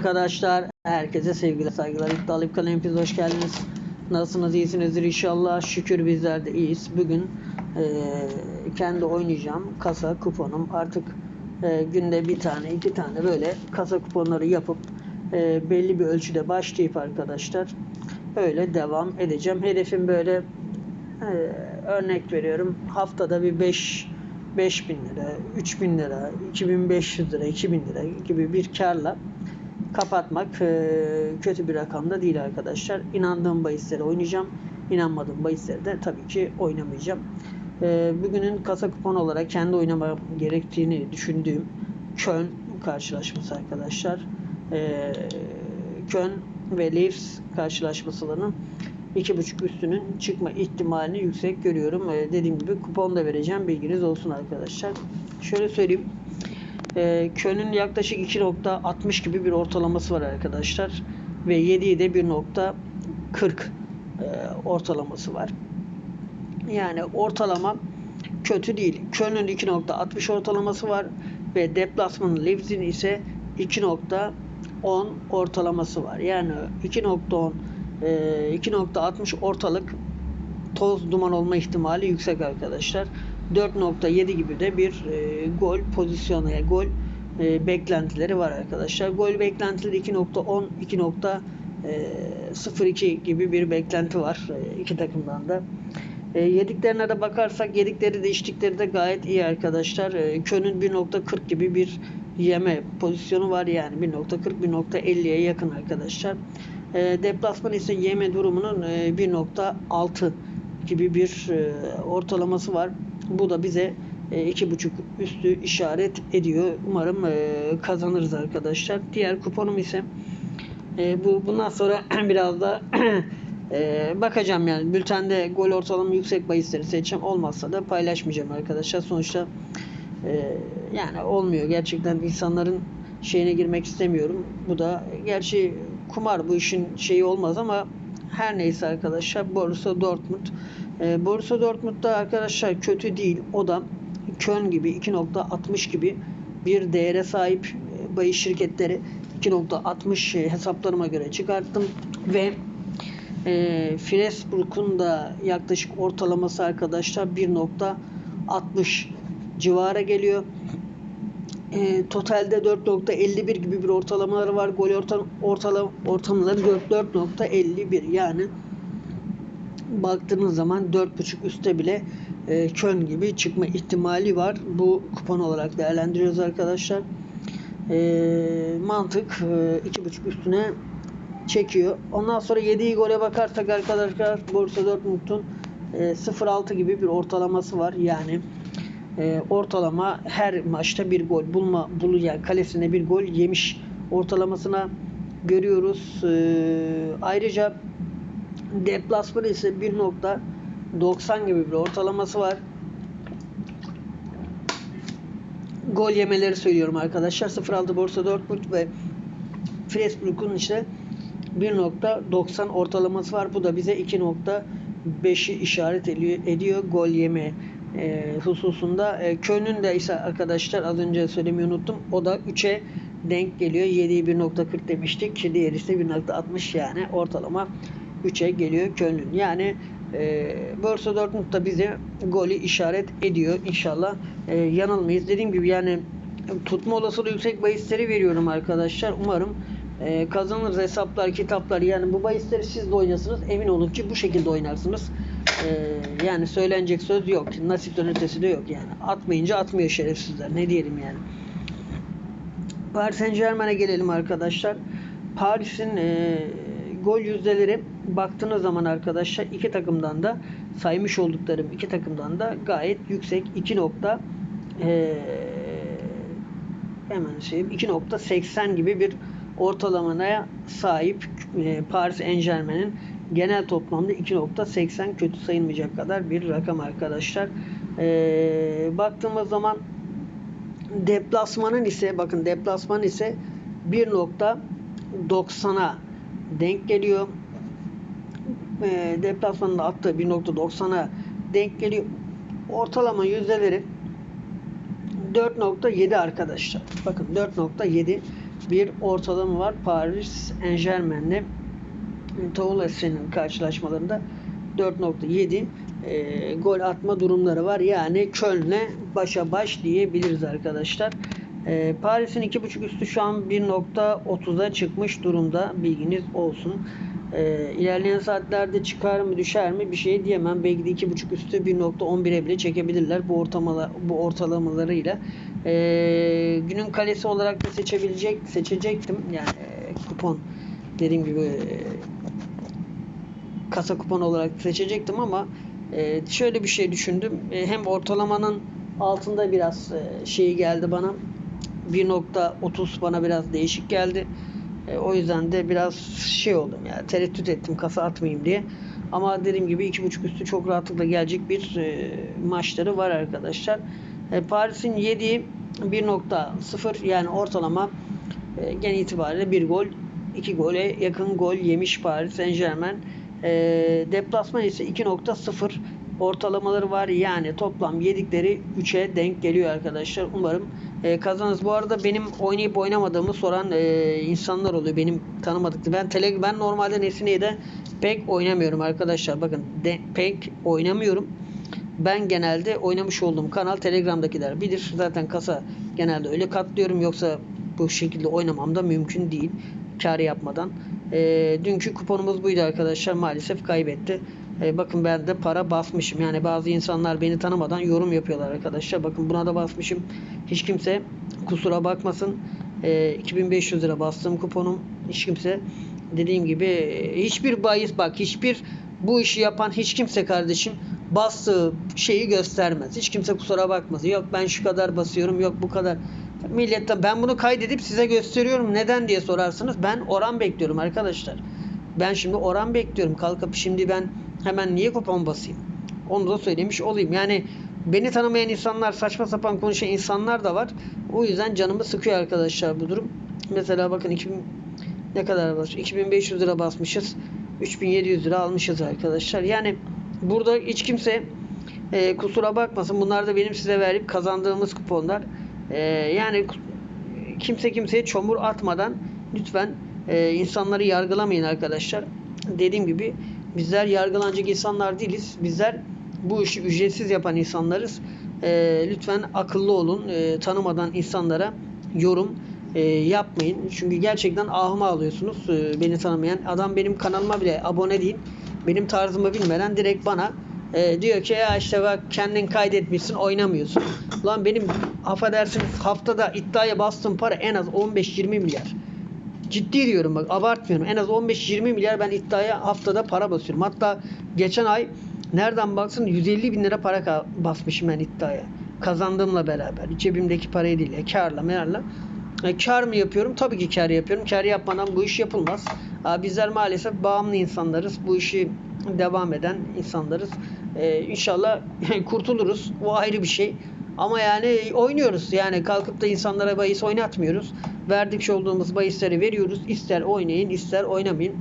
Arkadaşlar herkese sevgiler saygılar İddialı İptal Hepiniz hoş geldiniz. Nasılsınız iyisinizdir inşallah şükür bizler de iyiyiz. Bugün eee, kendi oynayacağım kasa kuponum artık eee, günde bir tane iki tane böyle kasa kuponları yapıp eee, belli bir ölçüde başlayıp arkadaşlar öyle devam edeceğim. Hedefim böyle eee, örnek veriyorum haftada bir 5 5000 lira, 3000 lira, 2500 lira, 2000 lira gibi bir karla kapatmak e, kötü bir rakamda değil arkadaşlar. İnandığım bahisleri oynayacağım. İnanmadığım bahisleri de tabii ki oynamayacağım. E, bugünün kasa kupon olarak kendi oynamam gerektiğini düşündüğüm Köln karşılaşması arkadaşlar. E, Köln ve Leeds karşılaşmasının 2.5 üstünün çıkma ihtimalini yüksek görüyorum. Dediğim gibi kupon da vereceğim. Bilginiz olsun arkadaşlar. Şöyle söyleyeyim. E, Köln'ün yaklaşık 2.60 gibi bir ortalaması var arkadaşlar. Ve 7'yi de 1.40 e, ortalaması var. Yani ortalama kötü değil. Köln'ün 2.60 ortalaması var ve deplasmanın Leipzig'in ise 2.10 ortalaması var. Yani 2.10 e, 2.60 ortalık toz duman olma ihtimali yüksek arkadaşlar. 4.7 gibi de bir e, gol pozisyonu, yani gol e, beklentileri var arkadaşlar. Gol beklentileri 2.10, 2.02 gibi bir beklenti var e, iki takımdan da. E, yediklerine de bakarsak yedikleri de içtikleri de gayet iyi arkadaşlar. E, Köln'ün 1.40 gibi bir yeme pozisyonu var yani 1.40 1.50'ye yakın arkadaşlar. E, deplasman ise yeme durumunun e, 1.6 gibi bir e, ortalaması var. Bu da bize e, iki buçuk üstü işaret ediyor. Umarım e, kazanırız arkadaşlar. Diğer kuponum ise e, bu bundan sonra biraz da bakacağım yani bültende gol ortalama yüksek bahisleri seçeceğim. Olmazsa da paylaşmayacağım arkadaşlar. Sonuçta yani olmuyor. Gerçekten insanların şeyine girmek istemiyorum. Bu da gerçi kumar bu işin şeyi olmaz ama her neyse arkadaşlar Borussia Dortmund. E, Borussia Dortmund'da arkadaşlar kötü değil. O da Köln gibi 2.60 gibi bir değere sahip e, bahis şirketleri 2.60 e, hesaplarıma göre çıkarttım ve e, Flensburg'un da yaklaşık ortalaması arkadaşlar 1.60 civara geliyor. E, totalde 4.51 gibi bir ortalamaları var. Gol orta, ortalama, ortalamaları 4.51 yani baktığınız zaman 4.5 üstte bile e, Köln gibi çıkma ihtimali var. Bu kupon olarak değerlendiriyoruz arkadaşlar. E, mantık e, 2.5 üstüne çekiyor. Ondan sonra yediği gole bakarsak arkadaşlar Borussia Dortmund'un e, 0.6 gibi bir ortalaması var. Yani e, ortalama her maçta bir gol bulma bulu yani kalesine bir gol yemiş ortalamasına görüyoruz. E, ayrıca deplasmanı ise 1.90 gibi bir ortalaması var. Gol yemeleri söylüyorum arkadaşlar. 0.6 Borussia Dortmund ve Flensburg'un işte 1.90 ortalaması var. Bu da bize 2.5'i işaret ediyor, gol yeme e, hususunda. E, Köln'ün de ise arkadaşlar az önce söylemeyi unuttum. O da 3'e denk geliyor. 7'yi 1.40 demiştik. Diğeri ise 1.60 yani ortalama 3'e geliyor Köln'ün. Yani e, Borussia Dortmund da bize golü işaret ediyor. İnşallah e, yanılmayız. Dediğim gibi yani tutma olasılığı yüksek bahisleri veriyorum arkadaşlar. Umarım e, kazanırız hesaplar, kitaplar. Yani bu bahisleri siz de oynasınız. Emin olun ki bu şekilde oynarsınız. E, yani söylenecek söz yok. Nasipten ötesi de yok yani. Atmayınca atmıyor şerefsizler. Ne diyelim yani. Paris Saint Germain'e gelelim arkadaşlar. Paris'in e, gol yüzdeleri baktığınız zaman arkadaşlar iki takımdan da saymış olduklarım iki takımdan da gayet yüksek 2 nokta e, hemen söyleyeyim 2.80 gibi bir ortalamaya sahip Paris Saint Germain'in genel toplamda 2.80 kötü sayılmayacak kadar bir rakam arkadaşlar. E, baktığımız zaman deplasmanın ise bakın deplasman ise 1.90'a denk geliyor. E, deplasmanında attığı 1.90'a denk geliyor. Ortalama yüzdeleri 4.7 arkadaşlar. Bakın 4.7 bir ortalama var. Paris Saint Germain'le Toulouse'nin karşılaşmalarında 4.7 e, gol atma durumları var. Yani Köln'le başa baş diyebiliriz arkadaşlar. E, Paris'in 2.5 üstü şu an 1.30'a çıkmış durumda. Bilginiz olsun. E, ilerleyen saatlerde çıkar mı düşer mi bir şey diyemem. Belki de 2.5 üstü 1.11'e bile çekebilirler bu ortamala, bu ortalamalarıyla. E, günün kalesi olarak da seçebilecek seçecektim. Yani e, kupon dediğim gibi e, kasa kupon olarak seçecektim ama e, şöyle bir şey düşündüm. E, hem ortalamanın altında biraz e, şey geldi bana. 1.30 bana biraz değişik geldi. E, o yüzden de biraz şey oldum yani tereddüt ettim kasa atmayayım diye. Ama dediğim gibi 2.5 üstü çok rahatlıkla gelecek bir e, maçları var arkadaşlar. E, Paris'in yediği 1.0 yani ortalama e, gen itibariyle 1 gol 2 gole yakın gol yemiş Paris Saint Germain. E, deplasman ise 2.0 ortalamaları var. Yani toplam yedikleri 3'e denk geliyor arkadaşlar. Umarım e, kazanırız. Bu arada benim oynayıp oynamadığımı soran e, insanlar oluyor. Benim tanımadıkları. Ben tele ben normalde Nesine'de pek oynamıyorum arkadaşlar. Bakın de, pek oynamıyorum. Ben genelde oynamış olduğum kanal Telegram'dakiler bilir. Zaten kasa genelde öyle katlıyorum. Yoksa bu şekilde oynamam da mümkün değil. Kar yapmadan. E, dünkü kuponumuz buydu arkadaşlar. Maalesef kaybetti. Bakın ben de para basmışım. Yani bazı insanlar beni tanımadan yorum yapıyorlar arkadaşlar. Bakın buna da basmışım. Hiç kimse kusura bakmasın. E, 2500 lira bastım kuponum. Hiç kimse dediğim gibi hiçbir bahis bak hiçbir bu işi yapan hiç kimse kardeşim bastığı şeyi göstermez. Hiç kimse kusura bakmaz. Yok ben şu kadar basıyorum. Yok bu kadar. Millette ben bunu kaydedip size gösteriyorum. Neden diye sorarsınız. Ben oran bekliyorum arkadaşlar. Ben şimdi oran bekliyorum. Kalkıp şimdi ben hemen niye kupon basayım? Onu da söylemiş olayım. Yani beni tanımayan insanlar, saçma sapan konuşan insanlar da var. O yüzden canımı sıkıyor arkadaşlar bu durum. Mesela bakın 2000 ne kadar var? 2500 lira basmışız. 3700 lira almışız arkadaşlar. Yani burada hiç kimse e, kusura bakmasın. Bunlar da benim size verip kazandığımız kuponlar. E, yani kimse kimseye çomur atmadan lütfen e, insanları yargılamayın arkadaşlar. Dediğim gibi bizler yargılanacak insanlar değiliz. Bizler bu işi ücretsiz yapan insanlarız. E, lütfen akıllı olun. E, tanımadan insanlara yorum e, yapmayın. Çünkü gerçekten ahıma alıyorsunuz. E, beni tanımayan adam benim kanalıma bile abone değil. Benim tarzımı bilmeden direkt bana e, diyor ki ya işte bak kendin kaydetmişsin oynamıyorsun. Lan benim affedersiniz haftada iddiaya bastığım para en az 15-20 milyar. Ciddi diyorum bak abartmıyorum. En az 15-20 milyar ben iddiaya haftada para basıyorum. Hatta geçen ay nereden baksın 150 bin lira para basmışım ben iddiaya. Kazandığımla beraber. Cebimdeki parayı değil. E, karla merla. E, kar mı yapıyorum? Tabii ki kar yapıyorum. Kar yapmadan bu iş yapılmaz. E, bizler maalesef bağımlı insanlarız. Bu işi devam eden insanlarız. E, inşallah kurtuluruz. O ayrı bir şey. Ama yani oynuyoruz. Yani kalkıp da insanlara bahis oynatmıyoruz. Verdik olduğumuz bahisleri veriyoruz. İster oynayın, ister oynamayın.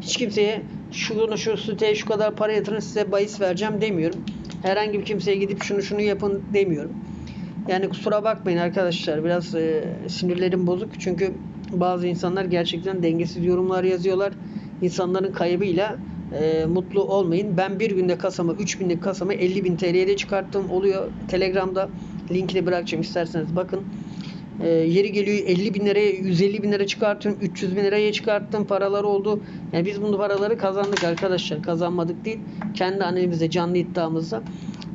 Hiç kimseye şunu şu siteye şu kadar para yatırın size bahis vereceğim demiyorum. Herhangi bir kimseye gidip şunu şunu yapın demiyorum. Yani kusura bakmayın arkadaşlar. Biraz e, sinirlerim bozuk. Çünkü bazı insanlar gerçekten dengesiz yorumlar yazıyorlar. İnsanların kaybıyla e, mutlu olmayın. Ben bir günde kasamı 3000'lik kasamı 50.000 TL'ye de çıkarttım. Oluyor. Telegram'da linkini bırakacağım isterseniz bakın. E, yeri geliyor 50 bin liraya 150 bin lira çıkartıyorum 300 bin liraya çıkarttım paralar oldu yani biz bunu paraları kazandık arkadaşlar kazanmadık değil kendi annemizde canlı iddiamızda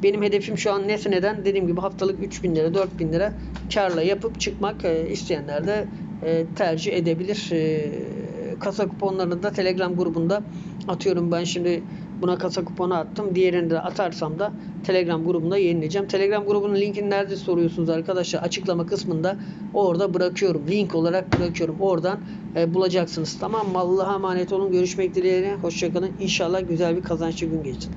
benim hedefim şu an neden dediğim gibi haftalık 3 bin lira 4 bin lira karla yapıp çıkmak e, isteyenler de e, tercih edebilir e, kasa kuponlarını da telegram grubunda atıyorum ben şimdi buna kasa kuponu attım. Diğerini de atarsam da Telegram grubunda yenileceğim. Telegram grubunun linkini nerede soruyorsunuz arkadaşlar? Açıklama kısmında orada bırakıyorum. Link olarak bırakıyorum. Oradan e, bulacaksınız. Tamam mı? Allah'a emanet olun. Görüşmek dileğiyle. Hoşçakalın. İnşallah güzel bir kazançlı gün geçsin.